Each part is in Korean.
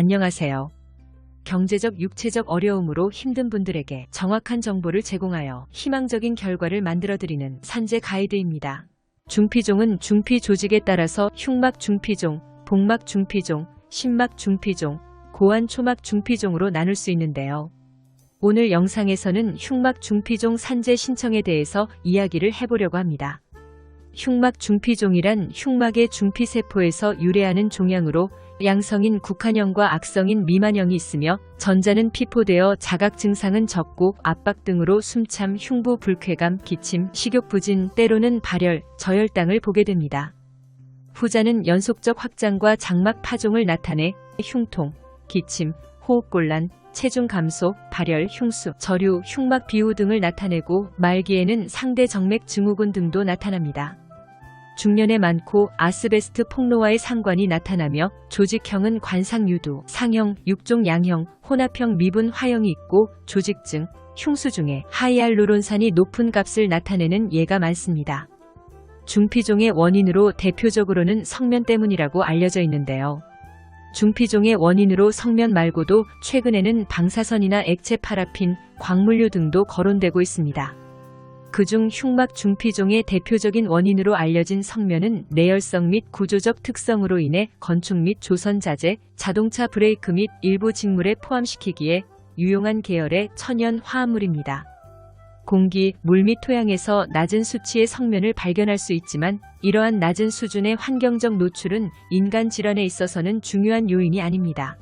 안녕하세요. 경제적, 육체적 어려움으로 힘든 분들에게 정확한 정보를 제공하여 희망적인 결과를 만들어드리는 산재 가이드입니다. 중피종은 중피 조직에 따라서 흉막 중피종, 복막 중피종, 심막 중피종, 고환 초막 중피종으로 나눌 수 있는데요. 오늘 영상에서는 흉막 중피종 산재 신청에 대해서 이야기를 해보려고 합니다. 흉막 중피종이란 흉막의 중피세포에서 유래하는 종양으로 양성인 국한형과 악성인 미만형이 있으며 전자는 피포되어 자각 증상은 적고 압박 등으로 숨참, 흉부 불쾌감, 기침, 식욕 부진, 때로는 발열, 저혈당을 보게 됩니다. 후자는 연속적 확장과 장막 파종을 나타내 흉통, 기침, 호흡곤란, 체중 감소, 발열, 흉수, 저류, 흉막 비우 등을 나타내고 말기에는 상대 정맥 증후군 등도 나타납니다. 중년에 많고 아스베스트 폭로와의 상관이 나타나며 조직형은 관상유도, 상형, 육종 양형, 혼합형 미분 화형이 있고 조직증, 흉수 중에 하이알루론산이 높은 값을 나타내는 예가 많습니다. 중피종의 원인으로 대표적으로는 성면 때문이라고 알려져 있는데요. 중피종의 원인으로 성면 말고도 최근에는 방사선이나 액체 파라핀, 광물류 등도 거론되고 있습니다. 그중 흉막 중피종의 대표적인 원인으로 알려진 성면은 내열성 및 구조적 특성으로 인해 건축 및 조선 자재, 자동차 브레이크 및 일부 직물에 포함시키기에 유용한 계열의 천연 화합물입니다. 공기, 물 및 토양에서 낮은 수치의 성면을 발견할 수 있지만 이러한 낮은 수준의 환경적 노출은 인간 질환에 있어서는 중요한 요인이 아닙니다.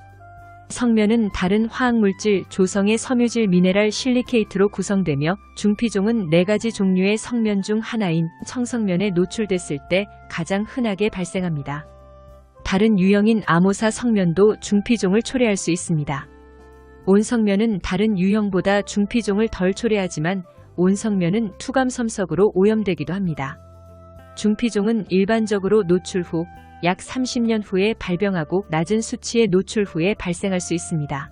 성면은 다른 화학물질 조성의 섬유질 미네랄 실리케이트로 구성되며 중피종은 네 가지 종류의 성면 중 하나인 청성면에 노출됐을 때 가장 흔하게 발생합니다. 다른 유형인 아모사 성면도 중피종을 초래할 수 있습니다. 온성면은 다른 유형보다 중피종을 덜 초래하지만 온성면은 투감섬석으로 오염되기도 합니다. 중피종은 일반적으로 노출 후 약 30년 후에 발병하고 낮은 수치의 노출 후에 발생할 수 있습니다.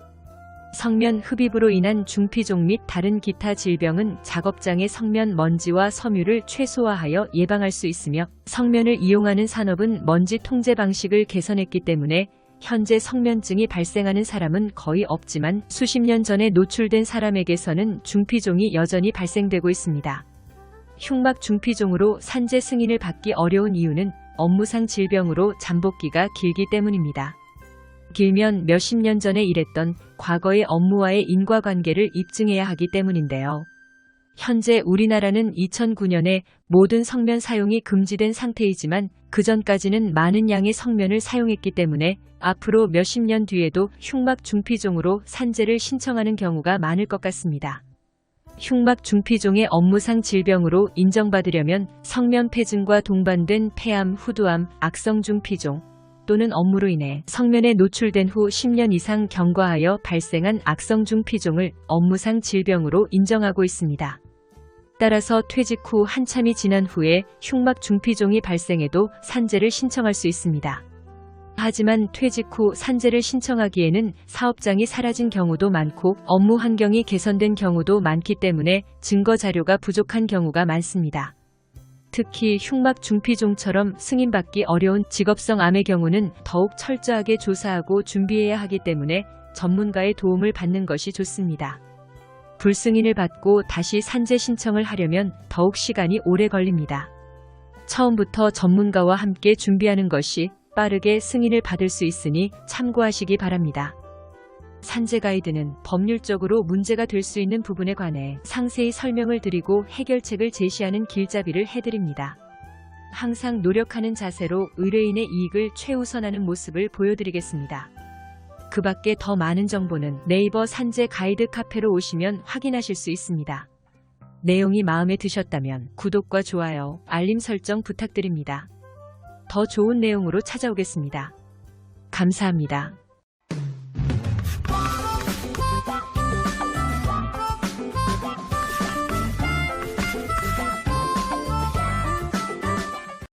성면 흡입으로 인한 중피종 및 다른 기타 질병은 작업장의 성면 먼지와 섬유를 최소화하여 예방할 수 있으며 성면을 이용하는 산업은 먼지 통제 방식을 개선했기 때문에 현재 성면증이 발생하는 사람은 거의 없지만 수십 년 전에 노출된 사람에게서는 중피종이 여전히 발생되고 있습니다. 흉막 중피종으로 산재 승인을 받기 어려운 이유는 업무상 질병으로 잠복기가 길기 때문입니다. 길면 몇십 년 전에 일했던 과거의 업무와의 인과관계를 입증해야 하기 때문인데요. 현재 우리나라는 2009년에 모든 성면 사용이 금지된 상태이지만 그 전까지는 많은 양의 성면을 사용했기 때문에 앞으로 몇십 년 뒤에도 흉막 중피종으로 산재를 신청하는 경우가 많을 것 같습니다. 흉막 중피종의 업무상 질병으로 인정받으려면 성면 폐증과 동반된 폐암, 후두암, 악성 중피종 또는 업무로 인해 성면에 노출된 후 10년 이상 경과하여 발생한 악성 중피종을 업무상 질병으로 인정하고 있습니다. 따라서 퇴직 후 한참이 지난 후에 흉막 중피종이 발생해도 산재를 신청할 수 있습니다. 하지만 퇴직 후 산재를 신청하기에는 사업장이 사라진 경우도 많고 업무 환경이 개선된 경우도 많기 때문에 증거 자료가 부족한 경우가 많습니다. 특히 흉막 중피종처럼 승인받기 어려운 직업성 암의 경우는 더욱 철저하게 조사하고 준비해야 하기 때문에 전문가의 도움을 받는 것이 좋습니다. 불승인을 받고 다시 산재 신청을 하려면 더욱 시간이 오래 걸립니다. 처음부터 전문가와 함께 준비하는 것이 빠르게 승인을 받을 수 있으니 참고하시기 바랍니다. 산재 가이드는 법률적으로 문제가 될 수 있는 부분에 관해 상세히 설명을 드리고 해결책을 제시하는 길잡이를 해드립니다. 항상 노력하는 자세로 의뢰인의 이익을 최우선하는 모습을 보여드리겠습니다. 그 밖에 더 많은 정보는 네이버 산재 가이드 카페로 오시면 확인하실 수 있습니다. 내용이 마음에 드셨다면 구독과 좋아요, 알림 설정 부탁드립니다. 더 좋은 내용으로 찾아오겠습니다. 감사합니다.